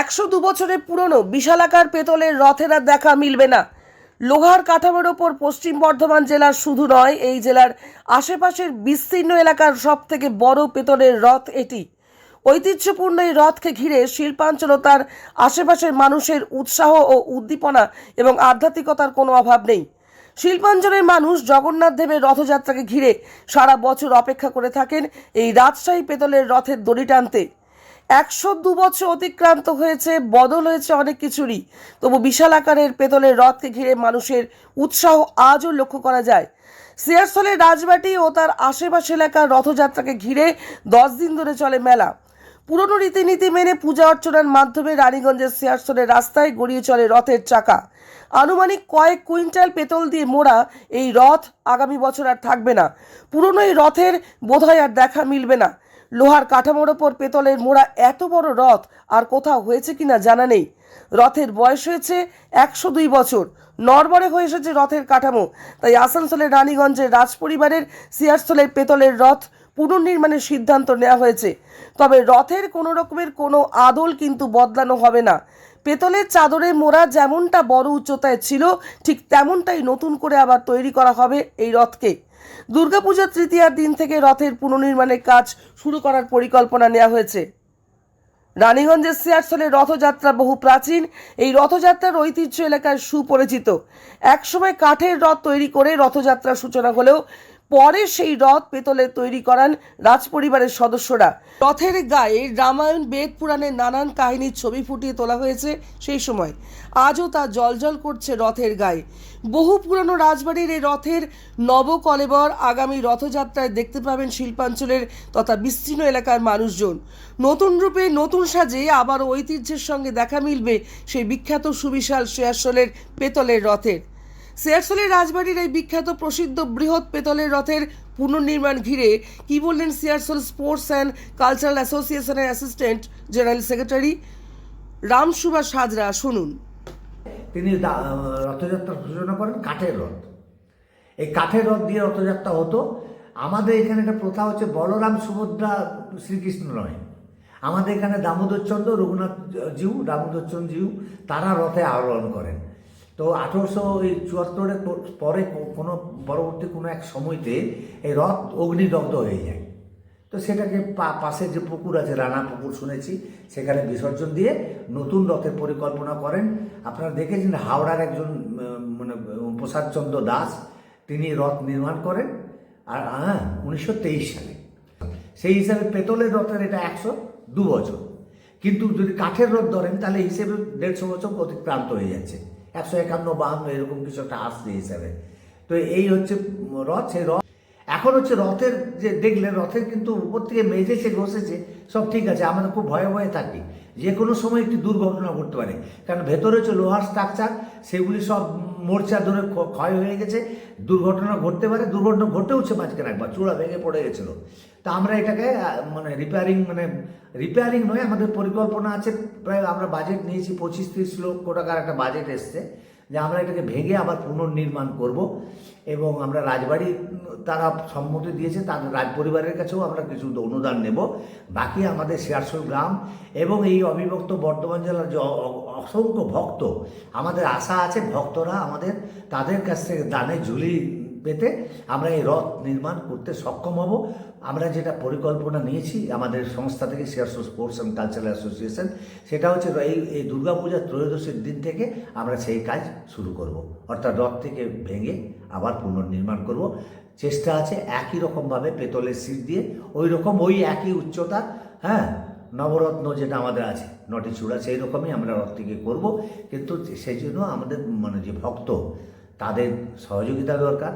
একশো দু বছরের পুরনো বিশালাকার পেতলের রথের আর দেখা মিলবে না। লোহার কাঠামোর ওপর পশ্চিম বর্ধমান জেলার শুধু নয়, এই জেলার আশেপাশের বিস্তীর্ণ এলাকার সব থেকে বড় পেতলের রথ এটি। ঐতিহ্যপূর্ণ এই রথকে ঘিরে শিল্পাঞ্চল তার আশেপাশের মানুষের উৎসাহ ও উদ্দীপনা এবং আধ্যাত্মিকতার কোনো অভাব নেই। শিল্পাঞ্চলের মানুষ জগন্নাথ দেবের রথযাত্রাকে ঘিরে সারা বছর অপেক্ষা করে থাকেন এই রাজশাহী পেতলের রথের দড়ি টানতে। একশো দু বছর অতিক্রান্ত হয়েছে, বদল হয়েছে অনেক কিছুরই। তবু বিশাল আকারের পেতলের রথকে ঘিরে মানুষের উৎসাহ আজও লক্ষ্য করা যায়। সিয়ারসলের রাজবাটি ও তার আশেপাশ এলাকার রথযাত্রাকে ঘিরে দশ দিন ধরে চলে মেলা। পুরনো রীতিনীতি মেনে পূজা অর্চনার মাধ্যমে রানীগঞ্জের সিয়ারসলের রাস্তায় গড়িয়ে চলে রথের চাকা। আনুমানিক কয়েক কুইন্টাল পেতল দিয়ে মোড়া এই রথ আগামী বছর আর থাকবে না। পুরনো এই রথের বোধহয় আর দেখা মিলবে না। লোহার কাঠামোর ওপর পেতলের মোড়া এত বড় রথ আর কোথাও হয়েছে কিনা জানা নেই। রথের বয়স হয়েছে একশো দুই বছর। নরবরে হয়ে এসেছে রথের কাঠামো। তাই আসানসোলের রানীগঞ্জের রাজপরিবারের সিয়ারস্থলের পেতলের রথ পুনর্নির্মাণের সিদ্ধান্ত নেওয়া হয়েছে। তবে রথের কোনো রকমের কোনো আদল কিন্তু বদলানো হবে না। পেতলের চাদরে মোড়া যেমনটা বড় উচ্চতায় ছিল, ঠিক তেমনটাই নতুন করে আবার তৈরি করা হবে এই রথকে। দুর্গাপূজার তৃতীয়ার দিন থেকে রথের পুনর্নির্মাণের কাজ শুরু করার পরিকল্পনা নেওয়া হয়েছে। রানীগঞ্জের সিয়ারসলের রথযাত্রা বহু প্রাচীন। এই রথযাত্রার ঐতিহ্য এলাকায় সুপরিচিত। একসময় কাঠের রথ তৈরি করে রথযাত্রার সূচনা হলেও পরে সেই রথ পেতলে তৈরি করান রাজপরিবারের সদস্যরা। রথের গায়ে রামায়ণ, বেদ পুরাণের নানান কাহিনীর ছবি ফুটিয়ে তোলা হয়েছে সেই সময়। আজও তা জলজল করছে রথের গায়ে। বহু পুরনো রাজবাড়ির এই রথের নবকলেবর আগামী রথযাত্রায় দেখতে পাবেন শিল্পাঞ্চলের তথা বিস্তীর্ণ এলাকার মানুষজন। নতুন রূপে নতুন সাজে আবার ঐতিহ্যের সঙ্গে দেখা মিলবে সেই বিখ্যাত সুবিশাল শেয়ারশোলের পেতলের রথের। সিয়ারসোলের রাজবাড়ির এই বিখ্যাত প্রসিদ্ধ বৃহৎ পেতলের রথের পুনর্নির্মাণ ঘিরে কি বললেন সিয়ারসোল স্পোর্টস অ্যান্ড কালচারাল অ্যাসোসিয়েশনের assistant general secretary Ram Subhash Hazra শুনুন। তিনি রথযাত্রার সূচনা করেন কাঠের রথ। এই কাঠের রথ দিয়ে রথযাত্রা হতো। আমাদের এখানে একটা প্রথা হচ্ছে বলরাম সুভদ্রা শ্রীকৃষ্ণ নয়। আমাদের এখানে দামোদরচন্দ্র রঘুনাথ জিউ, দামোদরচন্দ্র জিউ, তারা রথে আরোহণ করেন। তো আঠেরোশো চুয়াত্তরের পর- কোনো, পরবর্তী কোনো এক সময়তে এই রথ অগ্নিদগ্ধ হয়ে যায়। তো সেটাকে পা- পাশে যে পুকুর আছে, রানা পুকুর শুনেছি, সেখানে বিসর্জন দিয়ে নতুন রথের পরিকল্পনা করেন। আপনারা দেখেছেন হাওড়ার একজন মানে প্রসাদচন্দ্র দাস, তিনি রথ নির্মাণ করেন। আর হ্যাঁ উনিশশো তেইশ সালে। সেই হিসাবে পেতলের রথের এটা একশো দু বছর কিন্তু যদি কাঠের রথ ধরেন, তাহলে হিসেবে দেড়শো বছর অতিক্রান্ত হয়ে যাচ্ছে। একশো একান্ন বাহান্ন এরকম কিছু একটা আসছে হিসাবে। তো এই হচ্ছে রথ, সেই রথ। এখন হচ্ছে রথের যে দেখলে রথের কিন্তু উপর থেকে মেজেছে ঘষেছে সব ঠিক আছে, আমরা খুব ভয়ে ভয়ে থাকি। যে কোনো সময় একটি দুর্ঘটনা ঘটতে পারে। কারণ ভেতরে হচ্ছে লোহার স্ট্রাকচার সেগুলি সব মোর্চা ধরে ক্ষয় হয়ে গেছে। দুর্ঘটনা ঘটতে পারে, দুর্ঘটনা ঘটেওছে মাঝখানে একবার, চূড়া ভেঙে পড়ে গেছিল। তা আমরা এটাকে মানে রিপেয়ারিং মানে রিপেয়ারিং নয়, আমাদের পরিকল্পনা আছে। প্রায় আমরা বাজেট নিয়েছি, পঁচিশ তিরিশ লক্ষ টাকার একটা বাজেট এসছে। যে আমরা এটাকে ভেঙে আবার পুনর্নির্মাণ করব এবং আমরা রাজবাড়ি, তারা সম্মতি দিয়েছে তাদের রাজ পরিবারের কাছেও আমরা কিছু অনুদান নেব। বাকি আমাদের শিয়ারসোল গ্রাম এবং এই অবিভক্ত বর্ধমান জেলার যে অসংখ্য ভক্ত, আমাদের আশা আছে ভক্তরা আমাদের, তাদের কাছ থেকে দানে ঝুলি পেতে আমরা এই রথ নির্মাণ করতে সক্ষম হব। আমরা যেটা পরিকল্পনা নিয়েছি আমাদের সংস্থা থেকে Searsole sports and cultural association, সেটা হচ্ছে এই এই দুর্গাপূজার ত্রয়োদশীর দিন থেকে আমরা সেই কাজ শুরু করব। অর্থাৎ রথ থেকে ভেঙে আবার পুনর্নির্মাণ করব। চেষ্টা আছে একই রকমভাবে পেতলের সিট দিয়ে, ওই রকম ওই একই উচ্চতা হ্যাঁ? নবরত্ন যেটা আমাদের আছে, নটি চূড়া সেই রকমই আমরা রথটিকে করব। কিন্তু সেই জন্য আমাদের মানে যে ভক্ত তাদের সহযোগিতা দরকার।